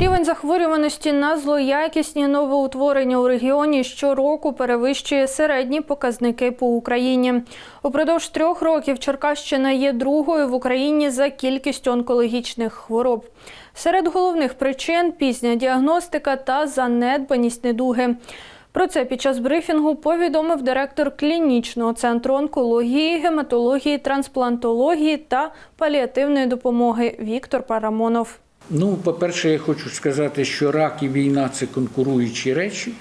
Рівень захворюваності на злоякісні новоутворення у регіоні щороку перевищує середні показники по Україні. Упродовж трьох років Черкащина є другою в Україні за кількістю онкологічних хвороб. Серед головних причин пізня діагностика та занедбаність недуги. Про це під час брифінгу повідомив директор клінічного центру онкології, гематології, трансплантології та паліативної допомоги Віктор Парамонов. Ну, по-перше, я хочу сказати, що рак і війна це конкуруючі речі.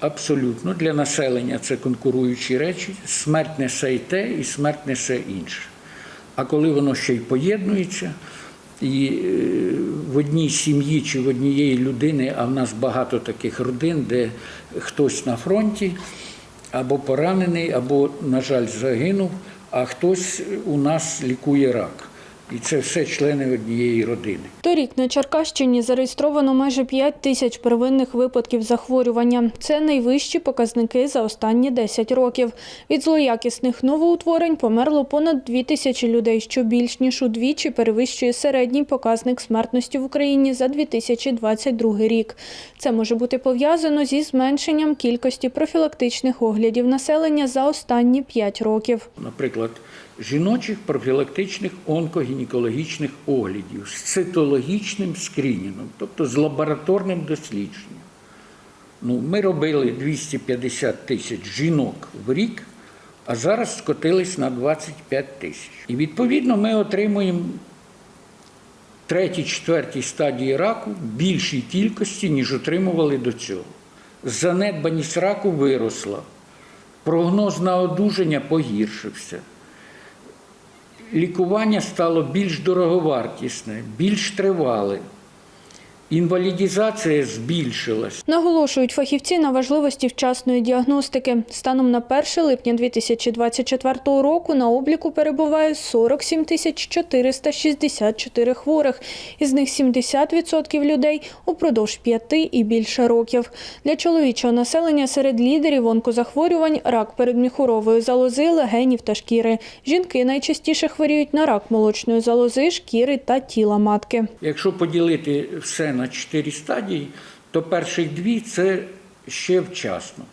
Абсолютно для населення це конкуруючі речі. Смерть несе і те, і смерть несе інше. А коли воно ще й поєднується, і е, в одній сім'ї чи в однієї людини, а в нас багато таких родин, де хтось на фронті або поранений, або, на жаль, загинув, а хтось у нас лікує рак. І це все члени однієї родини. Торік на Черкащині зареєстровано майже 5 тисяч первинних випадків захворювання. Це найвищі показники за останні 10 років. Від злоякісних новоутворень померло понад 2 тисячі людей, що більш ніж удвічі перевищує середній показник смертності в Україні за 2022 рік. Це може бути пов'язано зі зменшенням кількості профілактичних оглядів населення за останні 5 років. наприклад, жіночих профілактичних онкогінекологічних оглядів з цитологічним скрінінгом, тобто з лабораторним дослідженням. Ну, ми робили 250 тисяч жінок в рік, а зараз скотились на 25 тисяч. І відповідно ми отримуємо третій, четвертій стадії раку більшій кількості, ніж отримували до цього. Занедбаність раку виросла, прогноз на одужання погіршився. Лікування стало більш дороговартісне, більш тривале. Інвалідізація збільшилась. Наголошують фахівці на важливості вчасної діагностики. Станом на 1 липня 2024 року на обліку перебуває 47 тисяч 464 хворих. Із них 70% людей упродовж 5 і більше років. Для чоловічого населення серед лідерів онкозахворювань – рак передміхурової залози, легенів та шкіри. Жінки найчастіше хворіють на рак молочної залози, шкіри та тіла матки. Якщо поділити все на чотири стадії, то перших дві це ще вчасно.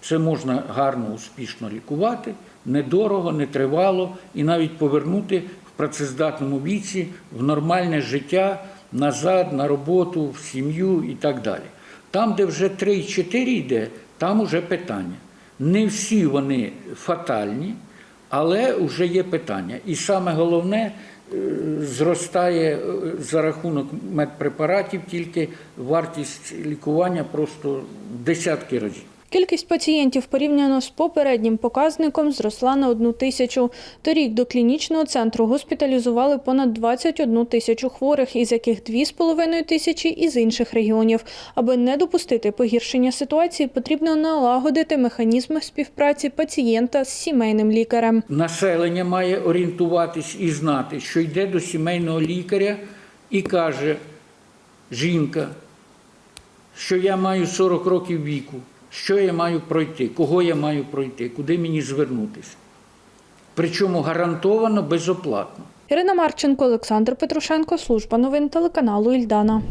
Це можна гарно, успішно лікувати, недорого, нетривало і навіть повернути в працездатному віці в нормальне життя назад, на роботу, в сім'ю і так далі. Там, де вже 3-4 йде, там уже питання. Не всі вони фатальні, але вже є питання. І саме головне, зростає е, за рахунок медпрепаратів тільки вартість лікування просто десятки разів. Кількість пацієнтів порівняно з попереднім показником зросла на одну тисячу. Торік до клінічного центру госпіталізували понад 21 тисячу хворих, із яких 2,5 тисячі із інших регіонів. Аби не допустити погіршення ситуації, потрібно налагодити механізми співпраці пацієнта з сімейним лікарем. Населення має орієнтуватись і знати, що йде до сімейного лікаря і каже жінка, що я маю 40 років віку, що я маю пройти, кого я маю пройти, куди мені звернутися. Причому гарантовано безоплатно. Ірина Марченко, Олександр Петрушенко, служба новин телеканалу Ільдана.